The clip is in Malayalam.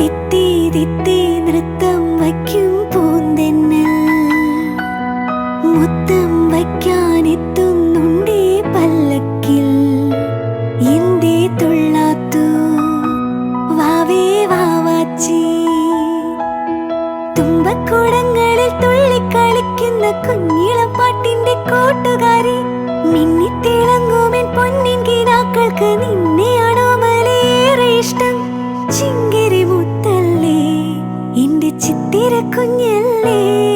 തിത്തി നൃത്തം മുത്തം പല്ലക്കിൽ. കുഞ്ഞിളപ്പാട്ടിന്റെ കൂട്ടുകാരി. മിന്നിത്തിളങ്ങുമെൻ പൊന്നിൻ കിനാക്കൾക്ക് നീ 过年里